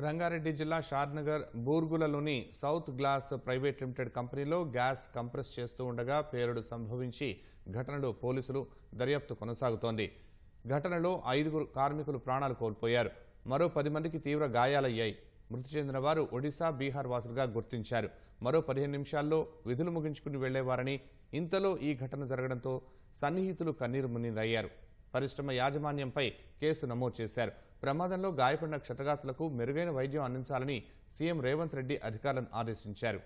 రంగారెడ్డి జిల్లా షాద్నగర్ బూర్గులలోని south glass private limited కంపెనీలో గ్యాస్ కంప్రెస్ చేస్తూ ఉండగా పేలుడు సంభవించి ఘటనలో పోలీసులు దర్యాప్తు కొనసాగుతోంది. ఘటనలో ఐదుగురు కార్మికులు ప్రాణాలు కోల్పోయారు. మరో పది మందికి తీవ్ర గాయాలయ్యాయి. మృతి చెందిన వారు ఒడిశా బీహార్ వాసులుగా గుర్తించారు. మరో పదిహేను నిమిషాల్లో విధులు ముగించుకుని వెళ్ళేవారని ఇంతలో ఈ ఘటన జరగడంతో సన్నిహితులు కన్నీరు మున్నీరయ్యారు. పరిశ్రమ యాజమాన్యంపై కేసు నమోదు చేశారు. ప్రమాదంలో గాయపడిన క్షతగాతులకు మెరుగైన వైద్యం అందించాలని సీఎం రేవంత్ రెడ్డి అధికారులను ఆదేశించారు.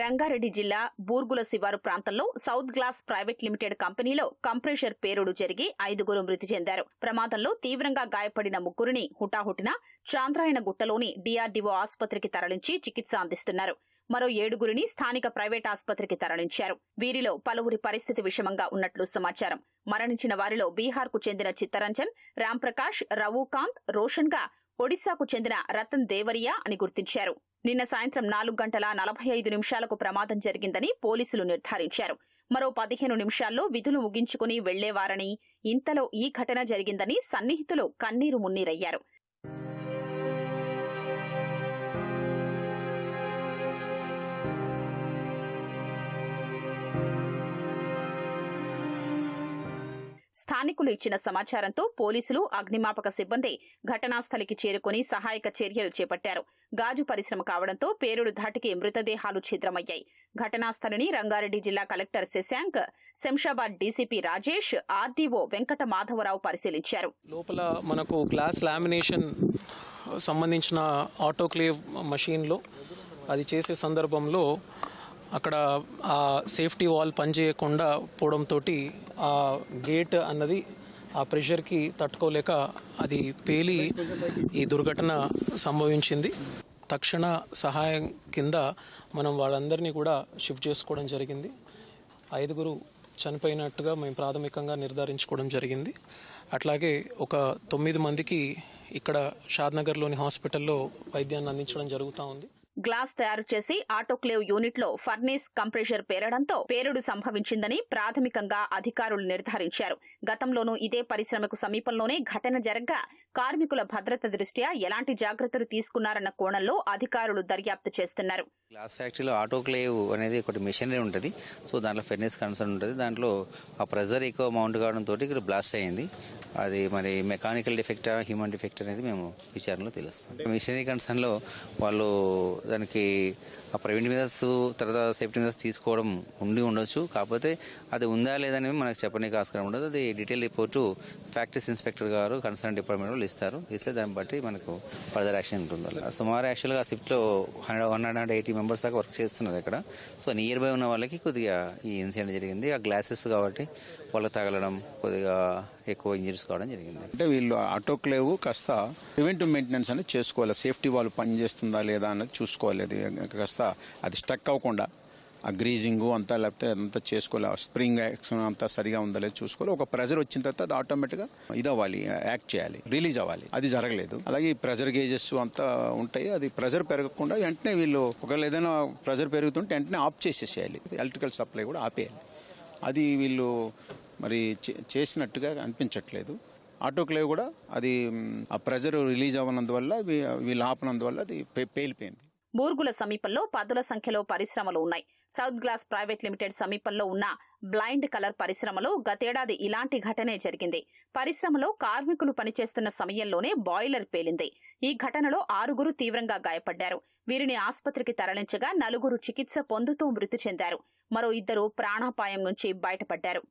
రంగారెడ్డి జిల్లా బూర్గుల శివారు ప్రాంతంలో సౌత్ గ్లాస్ ప్రైవేట్ లిమిటెడ్ కంపెనీలో కంప్రెషర్ పేరుడు జరిగి ఐదుగురు మృతి చెందారు. ప్రమాదంలో తీవ్రంగా గాయపడిన ముగ్గురిని హుటాహుటిన చాంద్రాయణ గుట్టలోని డీఆర్డీఓ ఆసుపత్రికి తరలించి చికిత్స అందిస్తున్నారు. మరో ఏడుగురిని స్థానిక ప్రైవేట్ ఆసుపత్రికి తరలించారు. వీరిలో పలువురి పరిస్థితి విషమంగా ఉన్నట్లు సమాచారం. మరణించిన వారిలో బీహార్కు చెందిన చిత్తరంజన్ రాంప్రకాష్ రవుకాంత్ రోషన్గా ఒడిశాకు చెందిన రతన్ దేవరియా అని గుర్తించారు. నిన్న సాయంత్రం నాలుగు గంటల నలభై ఐదు నిమిషాలకు ప్రమాదం జరిగిందని పోలీసులు నిర్ధారించారు. మరో పదిహేను నిమిషాల్లో విధులు ముగించుకుని వెళ్ళేవారని ఇంతలో ఈ ఘటన జరిగిందని సన్నిహితులు కన్నీరు మున్నీరయ్యారు. స్థానికులు ఇచ్చిన సమాచారంతో పోలీసులు అగ్నిమాపక సిబ్బంది ఘటనాస్థలికి చేరుకుని సహాయక చర్యలు చేపట్టారు. గాజు పరిశ్రమ కావడంతో పేరుడు ధాటికి మృతదేహాలు ఛిద్రమయ్యాయి. ఘటనాస్థలిని రంగారెడ్డి జిల్లా collector Shashank Shamshabad DCP Rajesh RDO Venkata Madhavarao పరిశీలించారు. లోపల మనకు గ్లాస్ లామినేషన్ సంబంధించిన ఆటోక్లేవ్ మషీన్లో అది చేసే సందర్భంలో అక్కడ ఆ సేఫ్టీ వాల్ పనిచేయకుండా పోవడంతో ఆ గేట్ అన్నది ఆ ప్రెషర్కి తట్టుకోలేక అది పేలి ఈ దుర్ఘటన సంభవించింది. తక్షణ సహాయం కింద మనం వాళ్ళందరినీ కూడా షిఫ్ట్ చేసుకోవడం జరిగింది. ఐదుగురు చనిపోయినట్టుగా మేము ప్రాథమికంగా నిర్ధారించుకోవడం జరిగింది. అట్లాగే ఒక తొమ్మిది మందికి ఇక్కడ షాద్నగర్లోని హాస్పిటల్లో వైద్యాన్ని అందించడం జరుగుతూ ఉంది. గ్లాస్ తయారు చేసి ఆటోక్లేవ్ యూనిట్లో ఫర్నేస్ కంప్రెషర్ పేరడంతో పేలుడు సంభవించిందని ప్రాథమికంగా అధికారులు నిర్ధారించారు. గతంలోనూ ఇదే పరిశ్రమకు సమీపంలోనే ఘటన జరగ్గా కార్మికుల భద్రత దృష్ట్యా ఎలాంటి జాగ్రత్తలు తీసుకున్నారన్న కోణంలో అధికారులు దర్యాప్తు చేస్తున్నారు. గ్లాస్ ఫ్యాక్టరీలో ఆటోక్లేవ్ అనేది ఒకటి మిషనరీ ఉంటుంది. సో దాంట్లో ఫెర్నెస్ కన్సర్న్ ఉంటుంది. దాంట్లో ఆ ప్రెజర్ ఎక్కువ మౌంట్ కావడంతో ఇక్కడ బ్లాస్ట్ అయింది అది మరి మెకానికల్ డిఫెక్ట్ హ్యూమన్ డిఫెక్ట్ అనేది మేము విచారణలో తెలుస్తాం. మిషనరీ కన్సర్న్లో వాళ్ళు దానికి ఆ ప్రైవేట్ మెజర్స్ తర్వాత సేఫ్టీ మెజర్స్ తీసుకోవడం ఉండి ఉండొచ్చు. కాకపోతే అది ఉందా లేదని మనకు చెప్పడానికి ఆస్కారం ఉండదు. అది డీటెయిల్ రిపోర్టు ఫ్యాక్టరీస్ ఇన్స్పెక్టర్ గారు కన్సర్న్ డిపార్ట్మెంట్ వాళ్ళు ఇస్తారు. ఇస్తే దాన్ని బట్టి మనకు ఫర్దర్ యాక్షన్ ఉంటుంది సుమారు యాక్చువల్గా షిఫ్ట్లో hundred one hundred eighty members దాకా వర్క్ చేస్తున్నారు ఇక్కడ. సో నియర్ బై ఉన్న వాళ్ళకి కొద్దిగా ఈ ఇన్సిడెంట్ జరిగింది. ఆ గ్లాసెస్ కాబట్టి వాళ్ళకి తగలడం కొద్దిగా ఎక్కువ ఇంజరీస్ కావడం జరిగింది. అంటే వీళ్ళు ఆటోక్లేవ్ కాస్త ప్రివెంటివ్ మెయింటెనెన్స్ అనేది చేసుకోవాలి. సేఫ్టీ వాళ్ళు పనిచేస్తుందా లేదా అన్నది చూసుకోవాలి. అది కాస్త అది స్టక్ అవ్వకుండా ఆ గ్రీజింగ్ అంతా లేకపోతే అదంతా చేసుకోవాలి ఆ స్ప్రింగ్ యాక్షన్ అంతా సరిగా ఉందా చూసుకోవాలి ఒక ప్రెజర్ వచ్చిన తర్వాత అది ఆటోమేటిక్గా ఇది అవ్వాలి యాక్ట్ చేయాలి రిలీజ్ అవ్వాలి. అది జరగలేదు. అలాగే ఈ ప్రెజర్ గేజెస్ అంతా ఉంటాయి అది ప్రెజర్ పెరగకుండా వెంటనే వీళ్ళు ఒకవేళ ఏదైనా ప్రెజర్ పెరుగుతుంటే వెంటనే ఆఫ్ చేసేసేయాలి. ఎలక్ట్రికల్ సప్లై కూడా ఆపేయాలి. అది వీళ్ళు మరి చే- చేసినట్టుగా అనిపించట్లేదు. ఆటోక్లేవ్ కూడా అది ఆ ప్రెజర్ రిలీజ్ అవ్వనందువల్ల వీ- వీళ్ళు ఆపనందువల్ల అది పే- పేలిపోయింది. బూర్గుల సమీపంలో పదుల సంఖ్యలో పరిశ్రమలు ఉన్నాయి. సౌత్ గ్లాస్ ప్రైవేట్ లిమిటెడ్ సమీపంలో ఉన్న బ్లైండ్ కలర్ పరిశ్రమలో గతేడాది ఇలాంటి ఘటనే జరిగింది. పరిశ్రమలో కార్మికులు పనిచేస్తున్న సమయంలోనే బాయిలర్ పేలింది. ఈ ఘటనలో ఆరుగురు తీవ్రంగా గాయపడ్డారు. వీరిని ఆసుపత్రికి తరలించగా నలుగురు చికిత్స పొందుతూ మృతి చెందారు. మరో ఇద్దరు ప్రాణాపాయం నుంచి బయటపడ్డారు.